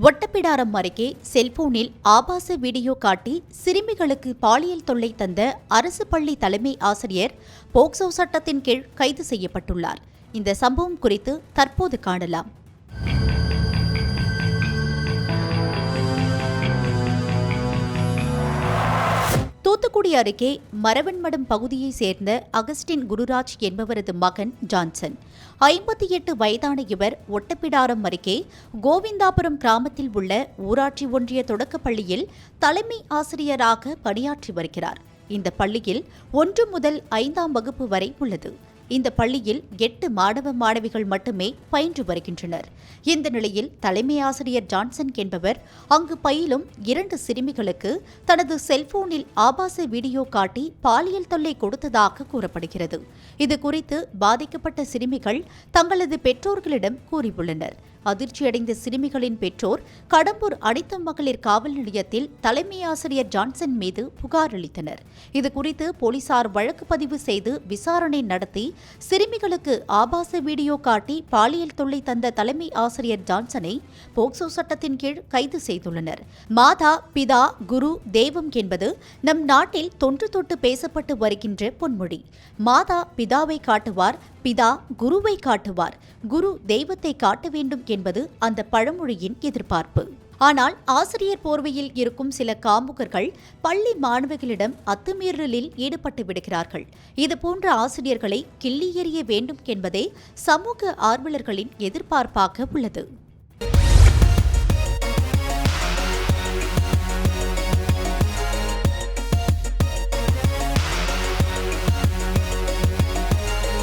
ஒட்டப்பிடாரம் அருகே செல்போனில் ஆபாச வீடியோ காட்டி சிறுமிகளுக்கு பாலியல் தொல்லை தந்த அரசு பள்ளி தலைமை ஆசிரியர் போக்சோ சட்டத்தின் கீழ் கைது செய்யப்பட்டுள்ளார். இந்த சம்பவம் குறித்து தற்போது காணலாம். தூத்துக்குடி அருகே மரவன்மடம் பகுதியைச் சேர்ந்த அகஸ்டின் குருராஜ் என்பவரது மகன் ஜான்சன். ஐம்பத்தி எட்டு வயதான இவர் ஒட்டப்பிடாரம் அருகே கோவிந்தாபுரம் கிராமத்தில் உள்ள ஊராட்சி ஒன்றிய தொடக்கப் பள்ளியில் தலைமை ஆசிரியராக பணியாற்றி வருகிறார். இந்த பள்ளியில் ஒன்று முதல் ஐந்தாம் வகுப்பு வரை உள்ளது. இந்த பள்ளியில் எட்டு மாணவ மாணவிகள் மட்டுமே பயின்று வருகின்றனர். இந்த நிலையில் தலைமை ஆசிரியர் ஜான்சன் என்பவர் அங்கு பயிலும் இரண்டு சிறுமிகளுக்கு தனது செல்போனில் ஆபாச வீடியோ காட்டி பாலியல் தொல்லை கொடுத்ததாக கூறப்படுகிறது. இது குறித்து பாதிக்கப்பட்ட சிறுமிகள் தங்களது பெற்றோர்களிடம் கூறியுள்ளனர். அதிர்ச்சியடைந்த சிறுமிகளின் பெற்றோர் கடம்பூர் அடித்த மகளிர் காவல் நிலையத்தில் தலைமை ஆசிரியர் ஜான்சன் மீது புகார் அளித்தனர். இதுகுறித்து போலீசார் வழக்கு பதிவு செய்து விசாரணை நடத்தி சிறுமிகளுக்கு ஆபாச வீடியோ காட்டி பாலியல் தொல்லை தந்த தலைமை ஆசிரியர் ஜான்சனை போக்சோ சட்டத்தின் கீழ் கைது செய்துள்ளனர். மாதா பிதா குரு தெய்வம் என்பது நம் நாட்டில் தொன்று தொட்டு பேசப்பட்டு வருகின்ற பொன்மொழி. மாதா பிதாவை காட்டுவார் பிதா குருவை காட்டுவார். குரு தெய்வத்தை காட்ட வேண்டும் என்பது அந்த பழமொழியின் எதிர்பார்ப்பு. ஆனால் ஆசிரியர் போர்வையில் இருக்கும் சில காமுகர்கள் பள்ளி மாணவிகளிடம் அத்துமீறலில் ஈடுபட்டு விடுகிறார்கள். இதுபோன்ற ஆசிரியர்களை கிள்ளி எறிய வேண்டும் என்பதே சமூக ஆர்வலர்களின் எதிர்பார்ப்பாக உள்ளது.